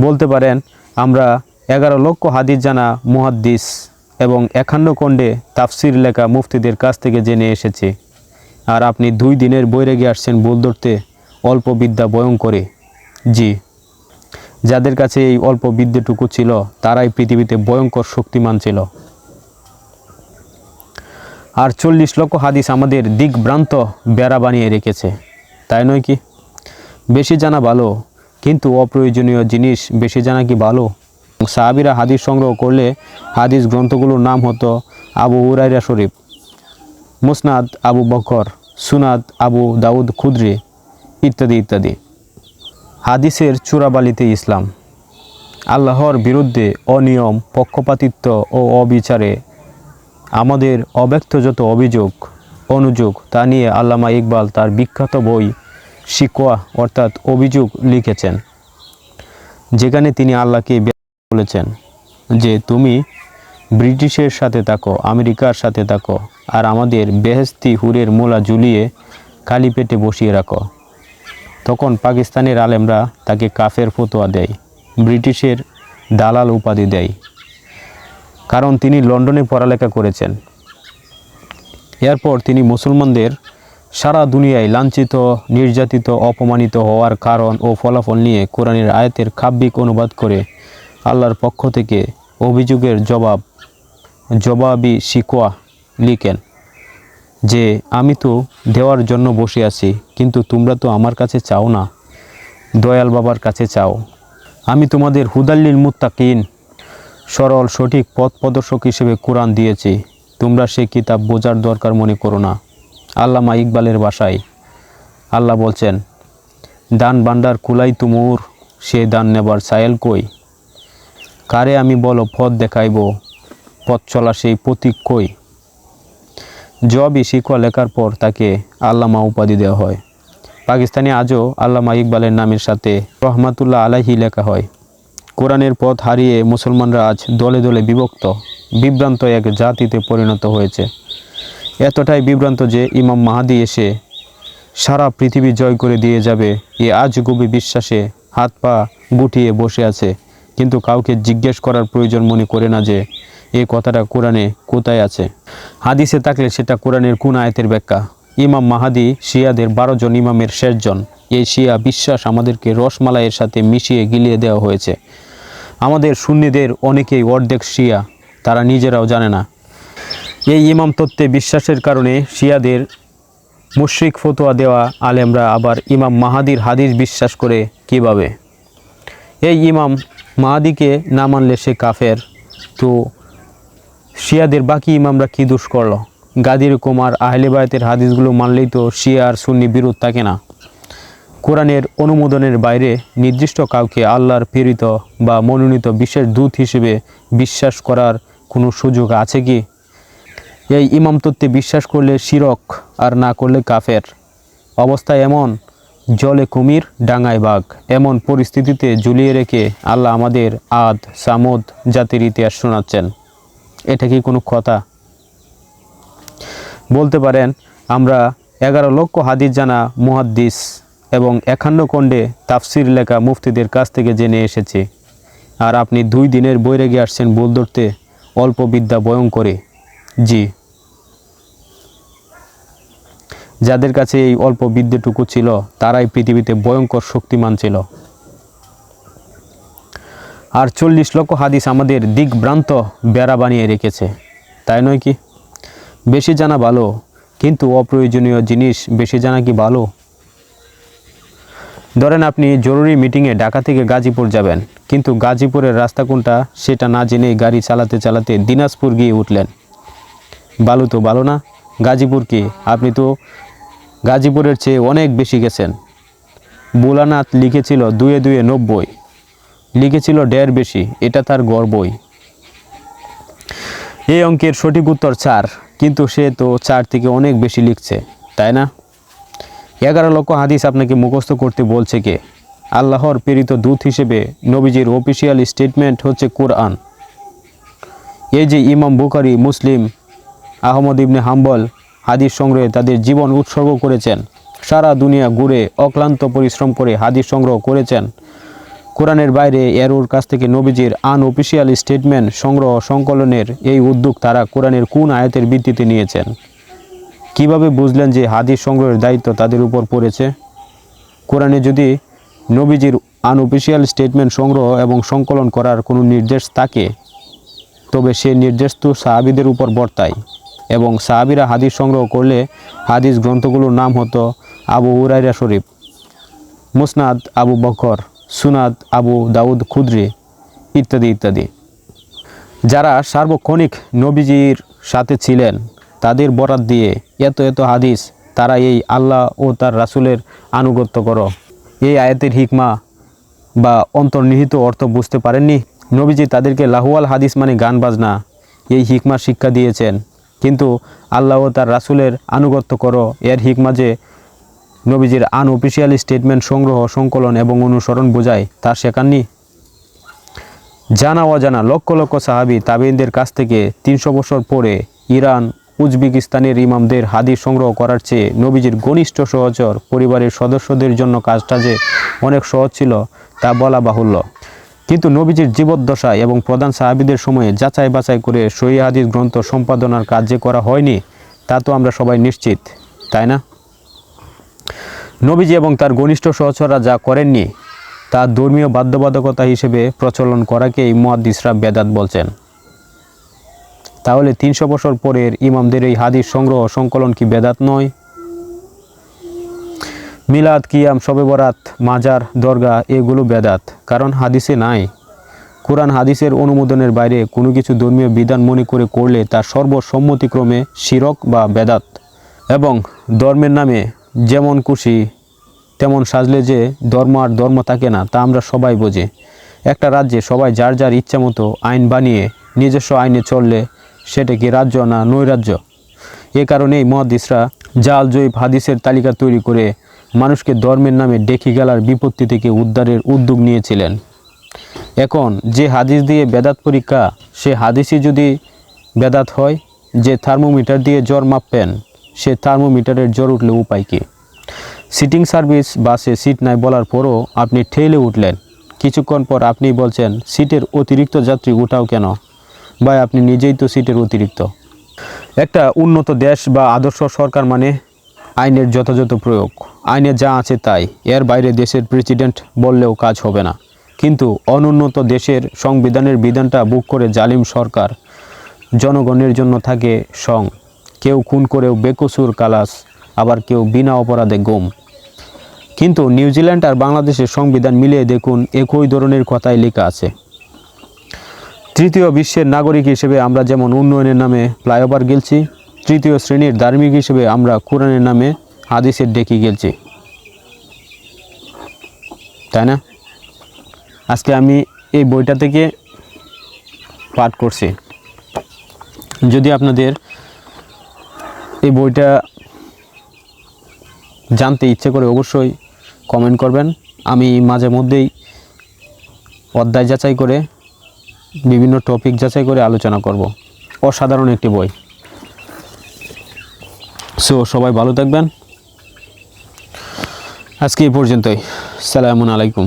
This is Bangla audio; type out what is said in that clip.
বলতে পারেন, আমরা এগারো লক্ষ হাদিস জানা মুহাদ্দিস এবং একান্ন খণ্ডে তাফসির লেখা মুফতিদের কাছ থেকে জেনে এসেছি। আর আপনি দুই দিনের বৈরাগে আসছেন ভুল ধরতে, অল্প বিদ্যা বয়ং করে। জি। যাদের কাছে এই অল্প বিদ্যাটুকু ছিল, তারাই পৃথিবীতে ভয়ঙ্কর শক্তিমান ছিল। আর চল্লিশ লক্ষ হাদিস আমাদের দিকভ্রান্ত বেড়া বানিয়ে রেখেছে। তাই নয় কি? বেশি জানা ভালো কিন্তু অপ্রয়োজনীয় জিনিস বেশি জানা কি ভালো? সাহাবিরা হাদিস সংগ্রহ করলে হাদিস গ্রন্থগুলোর নাম হতো আবু উরাইরা শরীফ, মুসনাদ আবু বকর, সুনাদ আবু দাউদ খুদ্রি ইত্যাদি ইত্যাদি। হাদিসের চূড়াবালিতে ইসলাম। আল্লাহর বিরুদ্ধে অনিয়ম, পক্ষপাতিত্ব ও অবিচারে আমাদের অব্যক্ত যত অভিযোগ, অনুযোগ তা নিয়ে আল্লামা ইকবাল তার বিখ্যাত বই শিকোয়া অর্থাৎ অভিযোগ লিখেছেন, যেখানে তিনি আল্লাহকে বলেছেন যে, তুমি ব্রিটিশের সাথে থাকো, আমেরিকার সাথে থাকো, আর আমাদের বেহেস্তি হুরের মোলা ঝুলিয়ে খালি পেটে বসিয়ে রাখো। তখন পাকিস্তানের আলেমরা তাকে কাফের ফতোয়া দেয়, ব্রিটিশের দালাল উপাধি দেয়, কারণ তিনি লন্ডনে পড়ালেখা করেছেন। এরপর তিনি মুসলমানদের সারা দুনিয়ায় লাঞ্ছিত, নির্যাতিত, অপমানিত হওয়ার কারণ ও ফলাফল নিয়ে কোরআনের আয়াতের কাব্যিক অনুবাদ করে আল্লাহর পক্ষ থেকে অভিযোগের জবাব, জবাবি শিকোয়া লিখেন যে, আমি তো দেওয়ার জন্য বসে আছি, কিন্তু তোমরা তো আমার কাছে চাও না। দয়াল বাবার কাছে চাও। আমি তোমাদের হুদাল্লিল মুত্তাকিন, সরল সঠিক পথ প্রদর্শক হিসেবে কোরআন দিয়েছি। তোমরা সে কিতাব বোঝার দরকার মনে করো না। আল্লামা ইকবালের বাসায়। আল্লাহ বলছেন, দান বান্ডার কুলাই তুমুর, সে দান নেবার সায়েল কই? কারে আমি বলো পথ দেখাইব, পথ চলা সেই প্রতীক কই? জবই শিকোয়া লেখার পর তাকে আল্লামা উপাধি দেওয়া হয়। পাকিস্তানে আজও আল্লামা ইকবালের নামের সাথে রহমাতুল্লাহ আলাহি লেখা হয়। কোরআনের পথ হারিয়ে মুসলমানরা আজ দলে দলে বিভক্ত, বিভ্রান্ত এক জাতিতে পরিণত হয়েছে। এতটাই বিভ্রান্ত যে ইমাম মাহাদি এসে সারা পৃথিবী জয় করে দিয়ে যাবে, এ আজ গভী বিশ্বাসে হাত পা গুটিয়ে বসে আছে। কিন্তু কাউকে জিজ্ঞেস করার প্রয়োজন মনে করে না যে এই কথাটা কোরআনে কোথায় আছে। হাদিসে থাকলে সেটা কোরআনের কোন আয়াতের ব্যাখ্যা? ইমাম মাহাদি শিয়াদের বারো জন ইমামের শেষজন এই শিয়া বিশ্বাস আমাদেরকে রসমালাইয়ের সাথে মিশিয়ে গিলিয়ে দেওয়া হয়েছে। আমাদের সুন্নিদের অনেকেই অর্ধেক শিয়া, তারা নিজেরাও জানে না। এই ইমাম তত্ত্বে বিশ্বাসের কারণে শিয়াদের মুশরিক ফতোয়া দেওয়া আলেমরা আবার ইমাম মাহাদির হাদিস বিশ্বাস করে কীভাবে? এই ইমাম মাহাদিকে না মানলে সে কাফের। তো শিয়াদের বাকি ইমামরা কী দোষ করল? গাদির কুমার আহলে বায়তের হাদিসগুলো মানলেই তো শিয়া আর সুন্নি বিরোধ থাকে না। কোরআনের অনুমোদনের বাইরে নির্দিষ্ট কাউকে আল্লাহর প্রেরিত বা মনোনীত বিশেষ দূত হিসেবে বিশ্বাস করার কোনো সুযোগ আছে কি? এই ইমাম তত্ত্বে বিশ্বাস করলে শিরক আর না করলে কাফের। অবস্থা এমন, জলে কুমির, ডাঙায় বাঘ। এমন পরিস্থিতিতে ঝুলিয়ে রেখে আল্লাহ আমাদের আদ, সামদ জাতির ইতিহাস শোনাচ্ছেন। এটা কি কোনো কথা? বলতে পারেন, আমরা এগারো লক্ষ হাদিস জানা মুহাদ্দিস এবং একান্ন খণ্ডে তাফসির লেখা মুফতিদের কাছ থেকে জেনে এসেছি। আর আপনি দুই দিনের বৈরাগে আসছেন ভুল ধরতে অল্প বিদ্যা বয়ং করে। জি। যাদের কাছে এই অল্প বিদ্যাটুকু ছিল, তারাই পৃথিবীতে ভয়ঙ্কর শক্তিমান ছিল। আর চল্লিশ লক্ষ হাদিস আমাদের দিকভ্রান্ত বেড়া বানিয়ে রেখেছে। তাই নয় কি? বেশি জানা ভালো, কিন্তু অপ্রয়োজনীয় জিনিস বেশি জানা কি ভালো? ধরেন আপনি জরুরি মিটিংয়ে ঢাকা থেকে গাজীপুর যাবেন, কিন্তু গাজীপুরের রাস্তা কোনটা সেটা না জেনে গাড়ি চালাতে চালাতে দিনাজপুর গিয়ে উঠলেন। ভালো তো ভালো না, গাজীপুর কি? আপনি তো গাজীপুরের চেয়ে অনেক বেশি গেছেন। বোলানাথ লিখেছিল দুয়ে দুয়ে নব্বই। লিখেছিল ডের বেশি, এটা তার গর্বই। এই অঙ্কের সঠিক উত্তর চার, কিন্তু সে তো চার থেকে অনেক বেশি লিখছে, তাই না? এগারো লক্ষ হাদিস আপনাকে মুখস্থ করতে বলছে কে? আল্লাহর প্রেরিত দূত হিসেবে নবীজির অফিসিয়াল স্টেটমেন্ট হচ্ছে কোরআন। এই যে ইমাম বুখারি, মুসলিম, আহমদ ইবনে হাম্বল হাদিস সংগ্রহে তাদের জীবন উৎসর্গ করেছেন। সারা দুনিয়া ঘুরে অক্লান্ত পরিশ্রম করে হাদিস সংগ্রহ করেছেন। কোরআনের বাইরে এরোর কাছ থেকে নবীজির আন আনঅফিসিয়াল স্টেটমেন্ট সংগ্রহ সংকলনের এই উদ্যোগ তারা কোরআনের কোন আয়াতের ভিত্তিতে নিয়েছেন? কীভাবে বুঝলেন যে হাদিস সংগ্রহের দায়িত্ব তাদের উপর পড়েছে? কোরআনে যদি নবীজির আনঅফিসিয়াল স্টেটমেন্ট সংগ্রহ এবং সংকলন করার কোনো নির্দেশ থাকে, তবে সে নির্দেশ তো সাহাবিদের উপর বর্তায়। এবং সাহাবিরা হাদিস সংগ্রহ করলে হাদিস গ্রন্থগুলোর নাম হতো আবু উরাইরা শরীফ, মুসনাদ আবু বকর, সুনাদ আবু দাউদ খুদ্রি ইত্যাদি ইত্যাদি। যারা সার্বক্ষণিক নবীজির সাথে ছিলেন, তাদের বরাত দিয়ে এত এত হাদিস তারা এই আল্লাহ ও তার রাসূলের আনুগত্য করো। এই আয়াতের হিকমা বা অন্তর্নিহিত অর্থ বুঝতে পারেননি? নবীজি তাদেরকে লাহুয়াল হাদিস মানে গান বাজনা এই হিকমা শিক্ষা দিয়েছেন। কিন্তু আল্লাহ তার রাসূলের আনুগত্য করো। এর হিকমা যে নবীজির আনঅফিসিয়াল স্টেটমেন্ট সংগ্রহ, সংকলন এবং অনুসরণ বোঝায়, তা শেখাননি জানা অজানা লক্ষ লক্ষ সাহাবি তাবেইনদের কাছ থেকে তিনশো বছর পরে ইরান, উজবেকিস্তানের ইমামদের হাদিস সংগ্রহ করার চেয়ে নবীজির ঘনিষ্ঠ সহচর পরিবারের সদস্যদের জন্য কাজটা যে অনেক সহজ ছিল, তা বলা বাহুল্য। কিন্তু নবীজির জীবদ্দশা এবং প্রধান সাহাবিদের সময়ে যাচাই বাছাই করে হাদিস গ্রন্থ সম্পাদনার কাজ যে করা হয়নি, তা তো আমরা সবাই নিশ্চিত, তাই না? নবীজি এবং তার ঘনিষ্ঠ সহচররা যা করেননি, তা ধর্মীয় বাধ্যবাধকতা হিসেবে প্রচলন করাকেই মুহাদ্দিসরা বেদাত বলছেন। তাহলে তিনশো বছর পরের ইমামদের এই হাদিস সংগ্রহ সংকলন কি বেদাত নয়? মিলাদ, কিয়াম, শবে বরাত, মাজার, দরগা এগুলো বেদাত। কারণ হাদিসে নাই। কোরআন হাদিসের অনুমোদনের বাইরে কোনো কিছু ধর্মীয় বিধান মনে করে করলে তা সর্বসম্মতিক্রমে শিরক বা বেদাত। এবং ধর্মের নামে যেমন খুশি, তেমন সাজলে যে ধর্ম আর ধর্ম থাকে না, তা আমরা সবাই বোঝে। একটা রাজ্যে সবাই যার যার ইচ্ছা মতো আইন বানিয়ে নিজস্ব আইনে চললে সেটা কি রাজ্য না নৈরাজ্য? এ কারণেই মহাদিসরা জাল জৈব হাদিসের তালিকা তৈরি করে মানুষকে ধর্মের নামে ডেকে গেলার বিপত্তি থেকে উদ্ধারের উদ্যোগ নিয়েছিলেন। এখন যে হাদিস দিয়ে বেদাত পরীক্ষা, সে হাদিসই যদি বেদাত হয়, যে থার্মোমিটার দিয়ে জ্বর মাপবেন সে থার্মোমিটারের জ্বর উঠলে উপায় কী? সিটিং সার্ভিস বাসে সিট নাই বলার পরও আপনি ঠেলে উঠলেন। কিছুক্ষণ পর আপনি বলছেন, সিটের অতিরিক্ত যাত্রী উঠাও কেন? ভাই, আপনি নিজেই তো সিটের অতিরিক্ত। একটা উন্নত দেশ বা আদর্শ সরকার মানে আইনের যথাযথ প্রয়োগ। আইনে যা আছে তাই। এর বাইরে দেশের প্রেসিডেন্ট বললেও কাজ হবে না। কিন্তু অনুন্নত দেশের সংবিধানের বিধানটা বুক করে জালিম সরকার জনগণের জন্য থাকে সং। কেউ খুন করেও বেকসুর কালাস, আবার কেউ বিনা অপরাধে গুম। কিন্তু নিউজিল্যান্ড আর বাংলাদেশের সংবিধান মিলিয়ে দেখুন, একই ধরনের কথাই লেখা আছে। তৃতীয় বিশ্বের নাগরিক হিসেবে আমরা যেমন উন্নয়নের নামে ফ্লাইওভার গেলছি তৃতীয় শ্রেণির ধার্মিক হিসেবে আমরা কোরআনের নামে হাদিসের ডেকে গেলছি। তাই না? আজকে আমি এই বইটা থেকে পাঠ করছি। যদি আপনাদের এই বইটা জানতে ইচ্ছে করে অবশ্যই কমেন্ট করবেন। আমি মাঝে মধ্যেই অধ্যায় যাচাই করে বিভিন্ন টপিক যাচাই করে আলোচনা করব। অসাধারণ একটি বই। সো সবাই ভালো থাকবেন। আজকে এই পর্যন্তই। সালামু আলাইকুম।